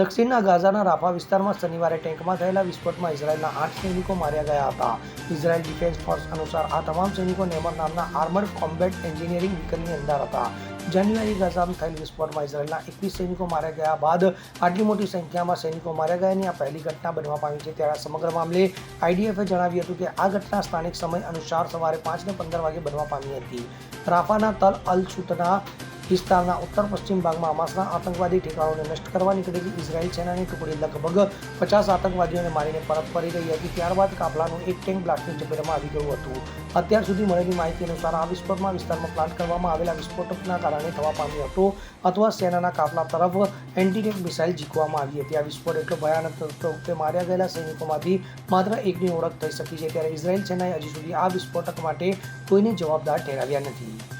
દક્ષિણના ગાઝાના રાફા વિસ્તારમાં શનિવારે ટેન્કમાં થયેલા વિસ્ફોટમાં ઇઝરાયેલના આઠ સૈનિકો માર્યા ગયા હતા. ઇઝરાયેલ ડિફેન્સ ફોર્સ અનુસાર આ તમામ સૈનિકો નેમર નામના આર્મર્ડ કોમ્બેટ એન્જિનિયરિંગ વ્હીકલની અંદર હતા. જાન્યુઆરી ગાઝામાં થયેલ વિસ્ફોટમાં ઇઝરાયેલના એકવીસ સૈનિકો માર્યા ગયા બાદ આટલી મોટી સંખ્યામાં સૈનિકો માર્યા ગયાની આ પહેલી ઘટના બનવા પામી છે ત્યારે સમગ્ર મામલે આઈડીએફે જણાવ્યું હતું કે આ ઘટના સ્થાનિક સમય અનુસાર સવારે પાંચને પંદર વાગે બનવા પામી હતી. રાફાના તલ અલ સુતના વિસ્તારના ઉત્તર પશ્ચિમ ભાગમાં હમાસના આતંકવાદી ઠેકાણોને નષ્ટ કરવા નીકળેલી ઇઝરાયેલ સેનાની ટુકડી લગભગ પચાસ આતંકવાદીઓને મારીને પરત ફરી રહી હતી. ત્યારબાદ કાફલાનું એક ટેન્ક બ્લાસ્ટની ચપેટમાં આવી ગયું હતું. અત્યાર સુધી મળેલી માહિતી અનુસાર આ વિસ્ફોટમાં વિસ્તારમાં પ્લાન્ટ કરવામાં આવેલા વિસ્ફોટકના કારણે થવા પામ્યો હતો અથવા સેનાના કાફલા તરફ એન્ટીટેક મિસાઇલ ઝીકવામાં આવી હતી. આ વિસ્ફોટ એટલો ભયાનક હતો માર્યા ગયેલા સૈનિકોમાંથી માત્ર એકની ઓળખ થઈ શકી છે. ત્યારે ઇઝરાયેલ સેનાએ હજી સુધી આ વિસ્ફોટક માટે કોઈને જવાબદાર ઠેરાવ્યા નથી.